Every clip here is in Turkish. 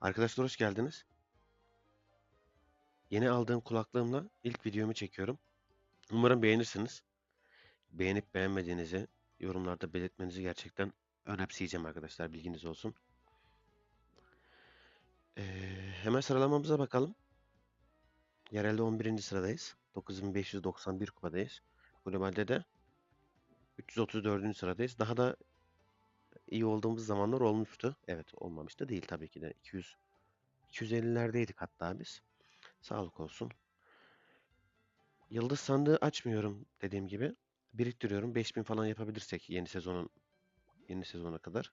Arkadaşlar hoş geldiniz. Yeni aldığım kulaklığımla ilk videomu çekiyorum. Umarım beğenirsiniz. Beğenip beğenmediğinizi yorumlarda belirtmenizi gerçekten önemseyeceğim arkadaşlar. Bilginiz olsun. Ee, hemen sıralamamıza bakalım. Yerelde 11. sıradayız. 9591 kupadayız. Globalde de 334. sıradayız. Daha da iyi olduğumuz zamanlar olmuştu. Evet olmamıştı değil tabii ki de. 200 250'lerdeydik hatta biz. Sağlık olsun. Yıldız sandığı açmıyorum dediğim gibi. Biriktiriyorum. 5000 falan yapabilirsek yeni sezonun yeni sezona kadar.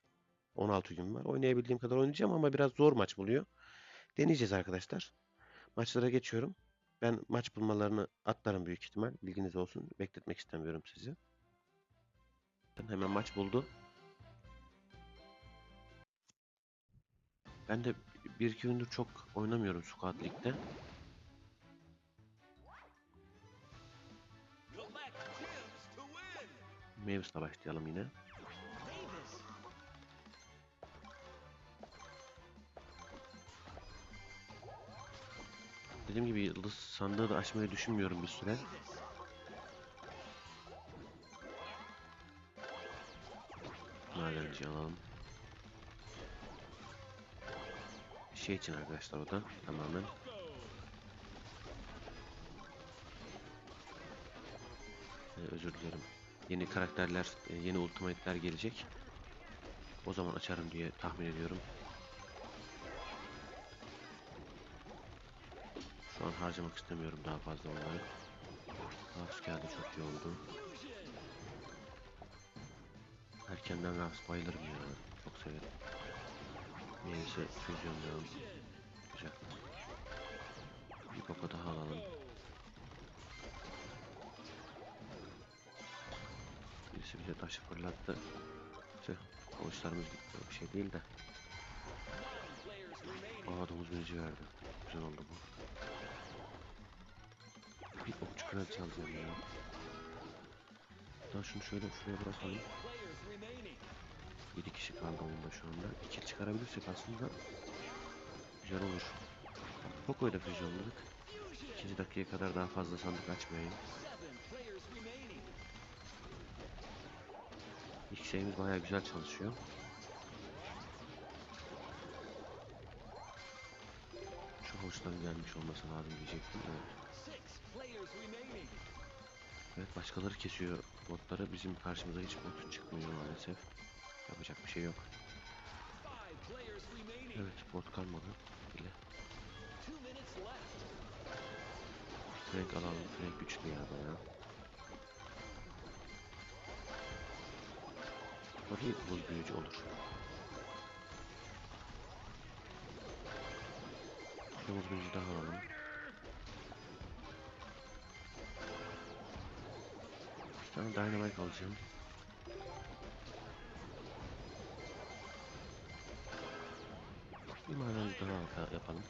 16 gün var. Oynayabildiğim kadar oynayacağım ama biraz zor maç buluyor. Deneyeceğiz arkadaşlar. Maçlara geçiyorum. Ben maç bulmalarını atlarım büyük ihtimal. Bilginiz olsun. Bekletmek istemiyorum sizi. Hemen maç buldu. Ben de bir iki gündür çok oynamıyorum Squad Lig'de. Mavis'la başlayalım yine. Dediğim gibi yıldız sandığı da açmayı düşünmüyorum bir süre. Madenci alalım. Şey için arkadaşlar o da tamamen. Ee, özür dilerim. Yeni karakterler, e, yeni ultimate'ler gelecek. O zaman açarım diye tahmin ediyorum. Şu an harcamak istemiyorum daha fazla onları. Rafs geldi çok iyi oldu. Erkenden Rafs bayılırım ya. Çok severim. Neyse füzyonlayalım. Güzel. Bir poka daha alalım. Birisi bize taşı fırlattı. Tüh. Avuçlarımız gitti. Bir şey değil de. Aa domuz binici verdi. Güzel oldu bu. Bir okçu kraliçe alacağım ya. Daha şunu şöyle şuraya bırakalım. 7 kişi kaldı oyunda şu anda. 2 çıkarabilirsek aslında güzel olur. Poco'yu da füzyonladık. İkinci dakikaya kadar daha fazla sandık açmayayım. İlk şeyimiz bayağı güzel çalışıyor. Şu hoştan gelmiş olması lazım diyecektim. Evet. Evet başkaları kesiyor botları. Bizim karşımıza hiç bot çıkmıyor maalesef. Yapacak bir şey yok. Evet bot kalmadı bile. Frank alalım. Frank güçlü ya bayağı. Tabii buz büyücü olur. Bir buz büyücü daha alalım. Bir tane dynamite alacağım. Bir madenci daha alka- yapalım.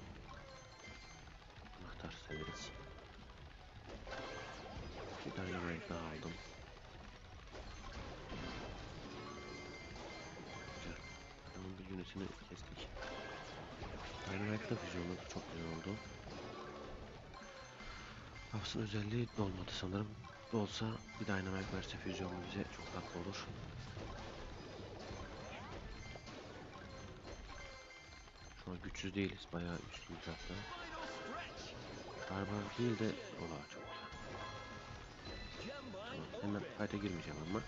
Anahtar severiz. Bir dynamite daha aldım. Güzel. Adamın bir yönetini kestik. Dynamite'da füzyonladı. Çok güzel oldu. Hapsın özelliği dolmadı sanırım. Olsa bir Dynamite verse füzyon bize çok tatlı olur. Güçsüz değiliz. Bayağı güçlüyüz hatta. Barbar değil de ola çok güzel. Tamam. Hemen fight'a girmeyeceğim ama.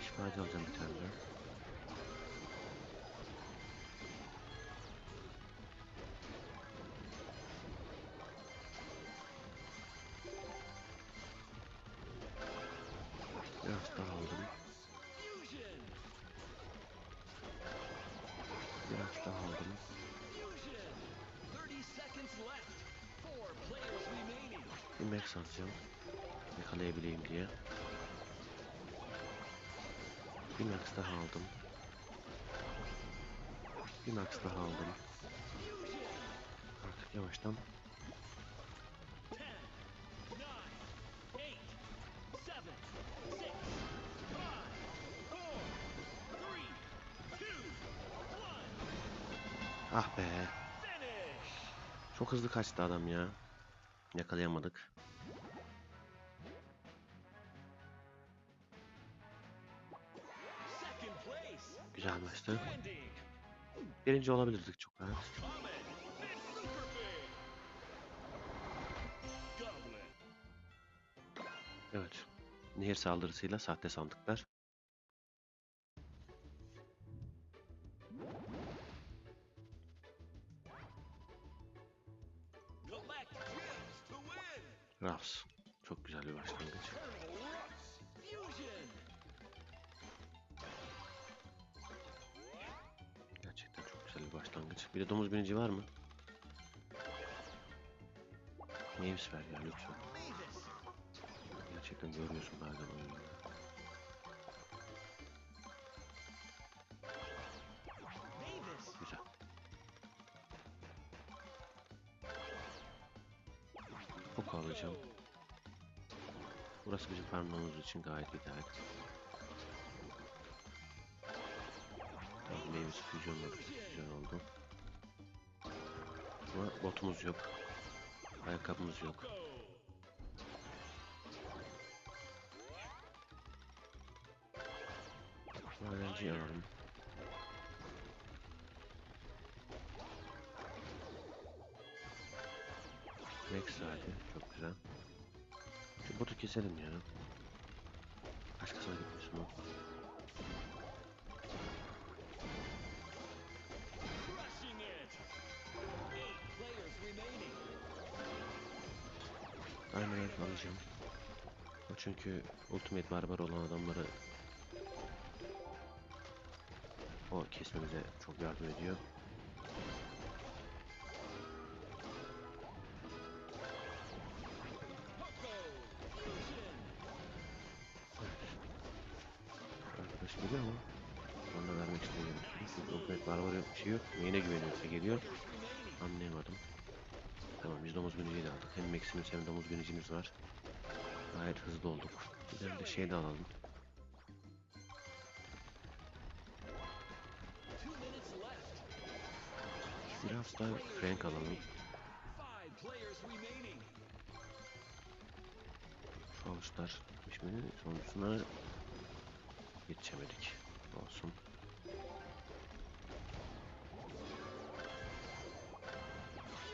Şifacı alacağım bir tane daha. Max alacağım. Yakalayabileyim diye. Bir max daha aldım. Bir max daha aldım. Artık yavaştan Ah be. Çok hızlı kaçtı adam ya. Yakalayamadık. Güzel maçtı. Birinci olabilirdik çok rahat. Evet. Nehir saldırısıyla sahte sandıklar. Başlangıç. Bir de domuz binici var mı? Neymiş ver ya lütfen. Gerçekten görmüyorsun bazen oyunu. Güzel. Poco alacağım. Burası bizim parmağımız için gayet ideal. Füzyonla füzyon oldu. Ama botumuz yok. Ayakkabımız yok. Madenciyi alalım. Rex hadi. Çok güzel. Şu botu keselim ya. Başkasına gitmesin o. alacağım. O çünkü Ultimate Barbar olan adamları o kesmemize çok yardım ediyor. Arkadaş geliyor ama onu vermek istemiyorum. Ultimate Barbar'a bir şey yok. Neyine güveniyorsa geliyor. Anlayamadım. Tamam biz domuz biniciyi de aldık. Hem Maximus hem domuz binicimiz var. Gayet hızlı olduk. Bir de şey de alalım. Biraz da Frank alalım. Avuçlar pişmeni sonuncusuna yetişemedik. Olsun.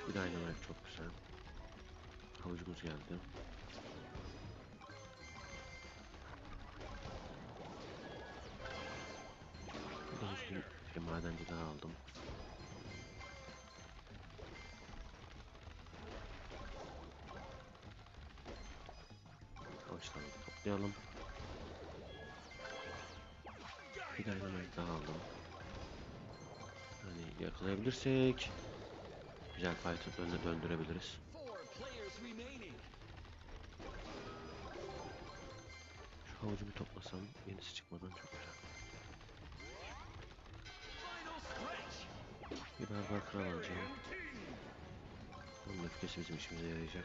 Bir dynamite çok güzel. Havucumuz geldi. Domuz bir madenci daha aldım. Havuçları toplayalım. Bir dynamite daha aldım. Hani yakalayabilirsek güzel fight'ı döndü döndürebiliriz. Şu havucu bir toplasam yenisi çıkmadan çok güzel. Bir barbar kral alacağım. Bunun öfkesi bizim işimize yarayacak.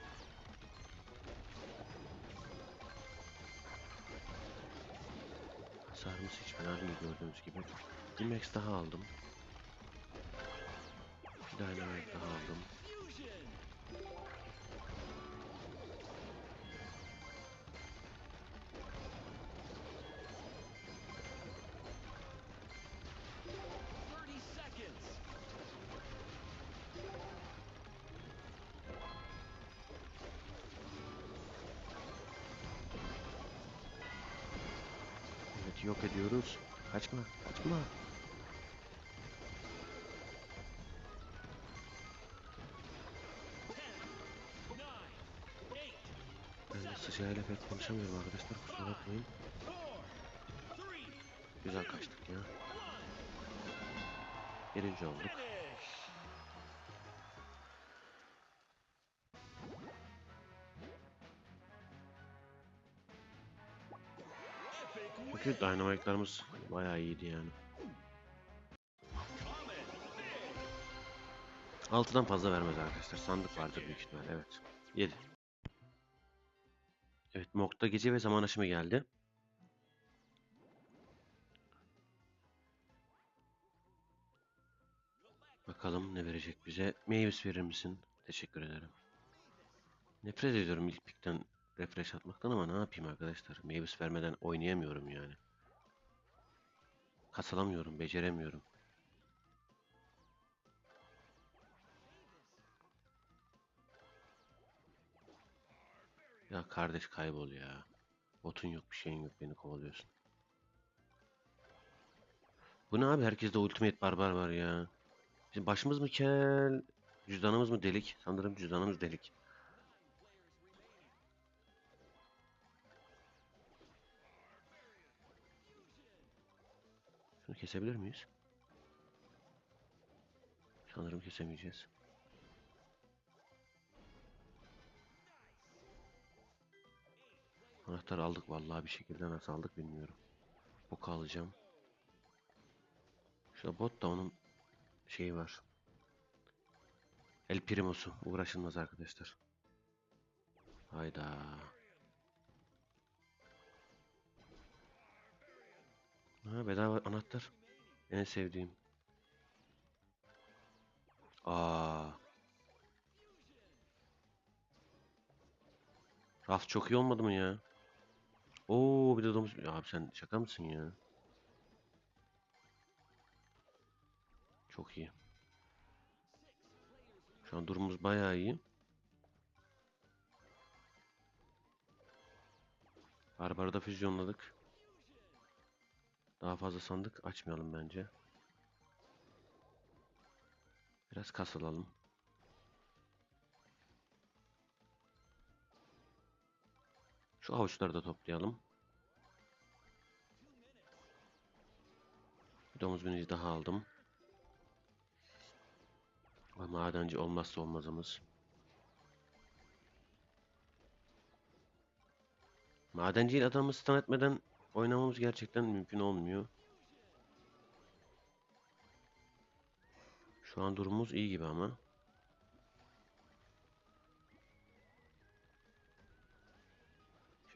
Hasarımız hiç fena değil gördüğünüz gibi. Bir max daha aldım. Bir dynamite daha aldım. Pek konuşamıyorum arkadaşlar kusura bakmayın. Güzel kaçtık ya. Birinci olduk. Çünkü dynamite'larımız bayağı iyiydi yani. Altıdan fazla vermez arkadaşlar. Sandık vardır büyük ihtimal. Evet. 7. Evet. Mok'ta gece ve zaman aşımı geldi. Bakalım ne verecek bize. Meyves verir misin? Teşekkür ederim. Nefret ediyorum ilk pikten refresh atmaktan ama ne yapayım arkadaşlar? Meyves vermeden oynayamıyorum yani. Kasalamıyorum, beceremiyorum. Ya kardeş kaybol ya. Botun yok, bir şeyin yok, beni kovalıyorsun. Bu ne abi? Herkeste Ultimate Barbar var ya. Bizim başımız mı kel? Cüzdanımız mı delik? Sanırım cüzdanımız delik. Şunu kesebilir miyiz? Sanırım kesemeyeceğiz. Anahtar aldık vallahi bir şekilde nasıl aldık bilmiyorum. Boku alacağım. Şurada bot da onun şeyi var. El Primo'su. Uğraşılmaz arkadaşlar. Hayda. Ha, bedava anahtar. En sevdiğim. Aa. Raf çok iyi olmadı mı ya? Oo bir de domuz. Ya abi sen şaka mısın ya? Çok iyi. Şu an durumumuz bayağı iyi. Barbar'ı da füzyonladık. Daha fazla sandık açmayalım bence. Biraz kasılalım. Şu avuçları da toplayalım. Bir domuz binici daha aldım. Madenci olmazsa olmazımız. Madenciyle adamı stun etmeden oynamamız gerçekten mümkün olmuyor. Şu an durumumuz iyi gibi ama.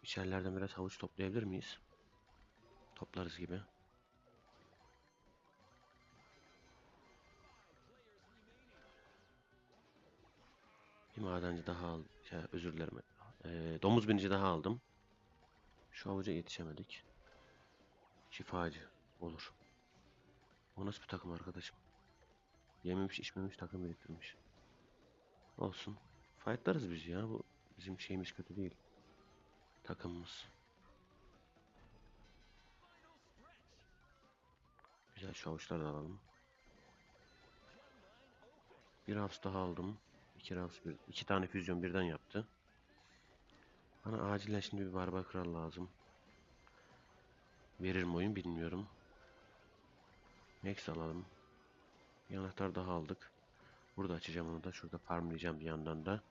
İçerilerden biraz havuç toplayabilir miyiz? Toplarız gibi. Bir madenci daha al. Şey, özür dilerim. Ee, domuz binici daha aldım. Şu avuca yetişemedik. Şifacı olur. O nasıl bir takım arkadaşım? Yememiş içmemiş takım biriktirmiş. Olsun. Fightlarız biz ya. Bu bizim şeyimiz kötü değil. Takımımız. Güzel şu avuçları da alalım. Bir hafs daha aldım. İki hafs bir. iki tane füzyon birden yaptı. Bana acilen şimdi bir barbar kral lazım. Verir mi oyun bilmiyorum. Max alalım. Bir anahtar daha aldık. Burada açacağım onu da. Şurada farmlayacağım bir yandan da.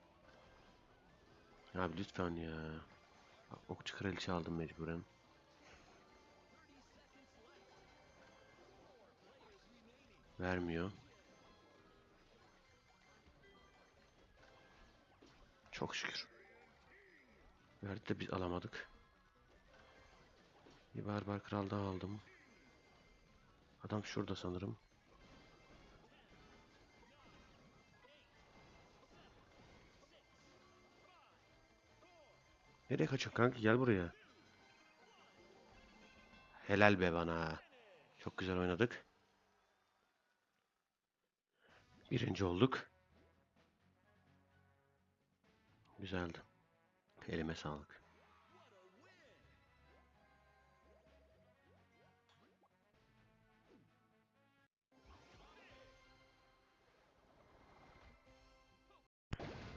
Abi lütfen ya. Okçu kraliçe aldım mecburen. Vermiyor. Çok şükür. Verdi de biz alamadık. Bir barbar kral daha aldım. Adam şurada sanırım. Nereye kaçıyorsun kanka? Gel buraya. Helal be bana. Çok güzel oynadık. Birinci olduk. Güzeldi. Elime sağlık.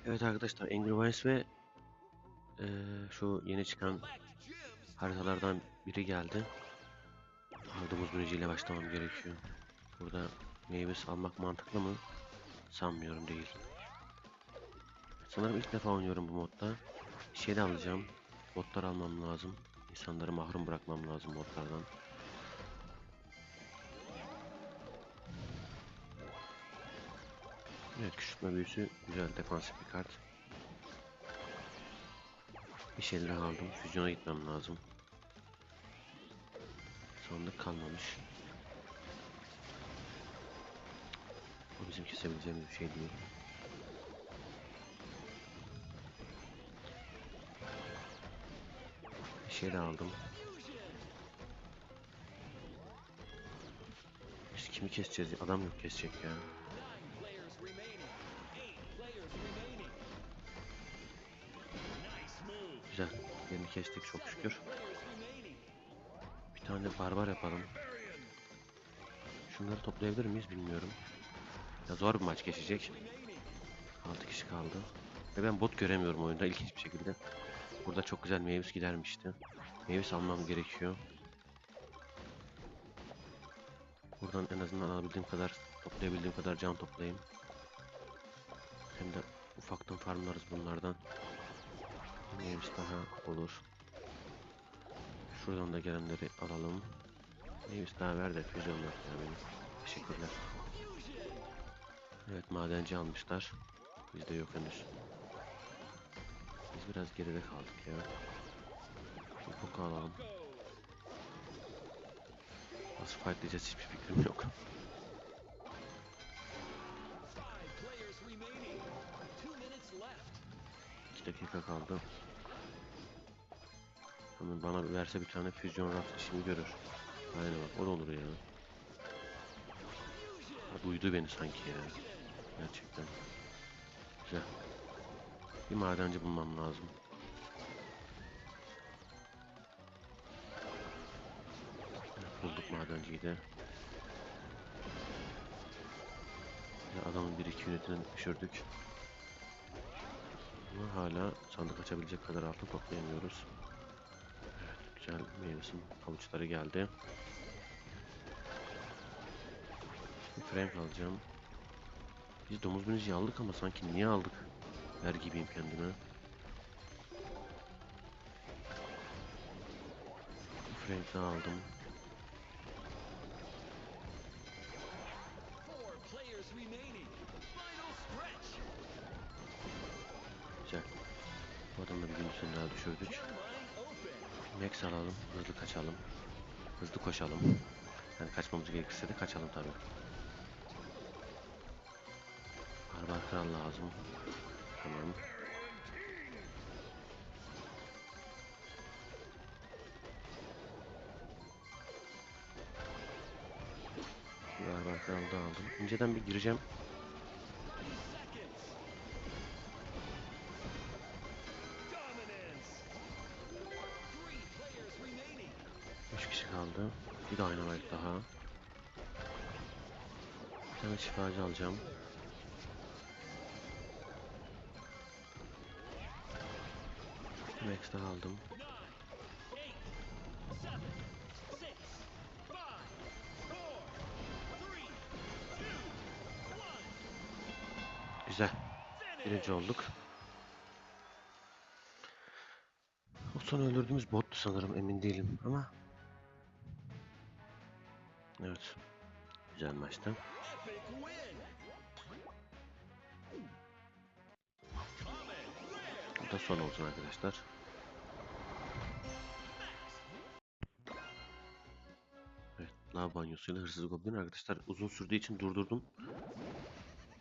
Evet arkadaşlar Angry Birds ve eee, şu yeni çıkan haritalardan biri geldi. Aldığımız birinciyle başlamam gerekiyor. Burada meyvesi almak mantıklı mı? Sanmıyorum değil. Sanırım ilk defa oynuyorum bu modda. Bir şey de alacağım. Botlar almam lazım. İnsanları mahrum bırakmam lazım botlardan. Evet küçültme büyüsü güzel defansif bir kart. Bir şeyler aldım. Füzyona gitmem lazım. Sandık kalmamış. O bizim kesebileceğimiz bir şey değil. Bir şey de aldım. Biz kimi keseceğiz? Adam yok kesecek ya. Yerini kestik çok şükür. Bir tane barbar yapalım. Şunları toplayabilir miyiz bilmiyorum. Ya zor bir maç geçecek. Remaining. 6 kişi kaldı. Ve ben bot göremiyorum oyunda ilginç bir şekilde. Burada çok güzel Mavis gidermişti. Mavis almam gerekiyor. Buradan en azından alabildiğim kadar, toplayabildiğim kadar can toplayayım. Hem de ufaktan farmlarız bunlardan. Mavis daha olur. Şuradan da gelenleri alalım. Mavis daha ver de füzyon yok ya benim. Teşekkürler. Evet madenci almışlar. Bizde yok henüz. Biz biraz geride kaldık ya. Hukuku alalım. Go. Nasıl fightlayacağız hiçbir fikrim yok. 5 dakika kaldı. Bunu bana verse bir tane füzyon raft işimi görür. Aynen bak o da olur ya. Ha, duydu beni sanki ya. Gerçekten. Güzel. Bir madenci bulmam lazım. Bulduk madenciyi de. Adamın bir iki ünitini düşürdük. Ama hala sandık açabilecek kadar altın toplayamıyoruz. Evet, güzel meyvesin avuçları geldi. Şimdi Frank alacağım. Biz domuz binici aldık ama sanki niye aldık? Der gibiyim kendime. Frank'i aldım. Max alalım, hızlı kaçalım. Hızlı koşalım. Yani kaçmamız gerekirse de kaçalım tabi. Barbar kral lazım. Tamam. Barbar kralı da aldım. İnceden bir gireceğim. Tane şifacı alacağım. Max'ten aldım. Güzel. Birinci olduk. O son öldürdüğümüz bottu sanırım emin değilim ama. Evet. Güzel maçtı. Epic win. Bu da son olsun arkadaşlar. Evet, lav banyosuyla hırsız goblin arkadaşlar uzun sürdüğü için durdurdum.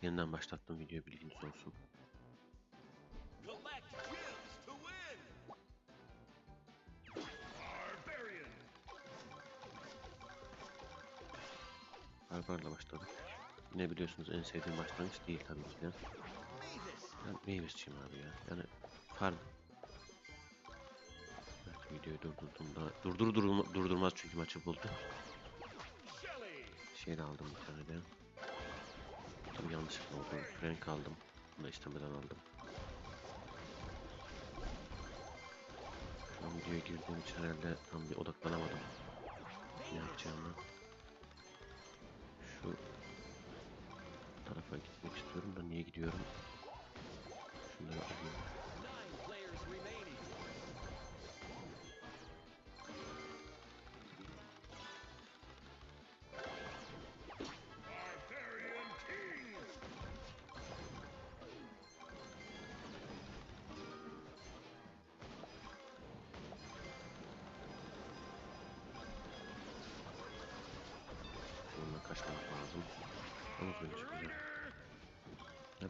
Yeniden başlattım videoyu bilginiz olsun. Barbarla başladık. Yine biliyorsunuz en sevdiğim başlangıç değil tabii ki de. Ben Mavis'çiyim abi ya. Yani farm. Evet videoyu durdurduğumda durdur durma- durdurmaz çünkü maçı buldu. Şey de aldım bir tane de. Tabii yanlışlıkla oldu. Frank aldım. Bunu da istemeden aldım. An videoya girdiğim için herhalde tam bir odaklanamadım. Ne yapacağımı. Tarafa gitmek istiyorum da niye gidiyorum?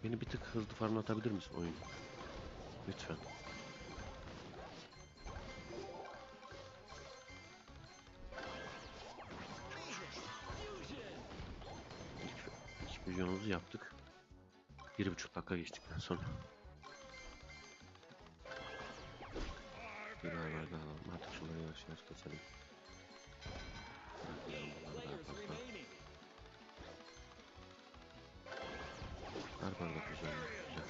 Beni bir tık hızlı farm atabilir misin oyun? Lütfen. İlk, yaptık. Bir buçuk dakika geçtikten sonra. Bir haber daha alalım. Artık şunları yavaş yavaş. Bırakmayalım Barbar da güzel. Güzel.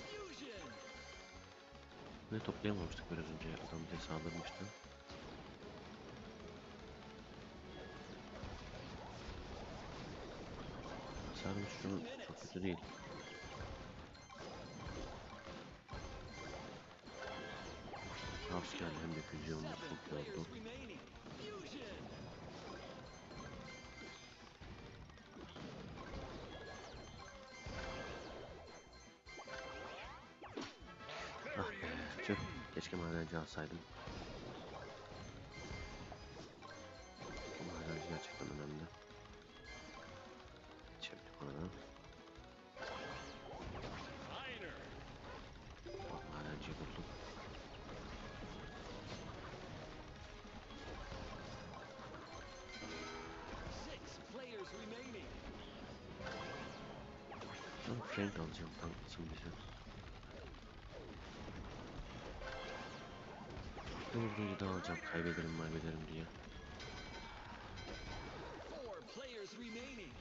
Ne toplayamamıştık biraz önce. Adam bize saldırmıştı. Sarmış şunu çok kötü değil. Hem de füzyonlu Seven çok oldu. Tüh. Keşke madenci alsaydım. Madenci gerçekten önemli. Kaybederim maybederim diye. Four players remaining.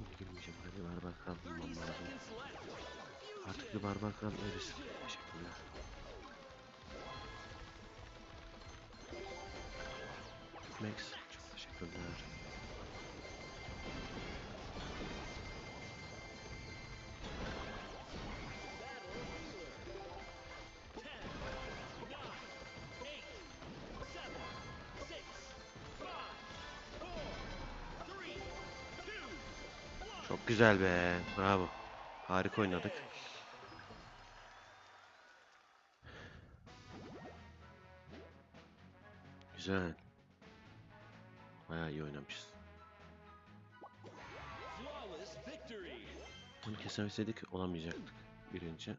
Şimdi girmeyeceğim. Hadi barbar kral 30 bulmam lazım. Artık bir barbar kral veririz. Teşekkürler. Güzel be. Bravo. Harika oynadık. Güzel. Bayağı iyi oynamışız. Bunu kesemeseydik olamayacaktık. Birinci.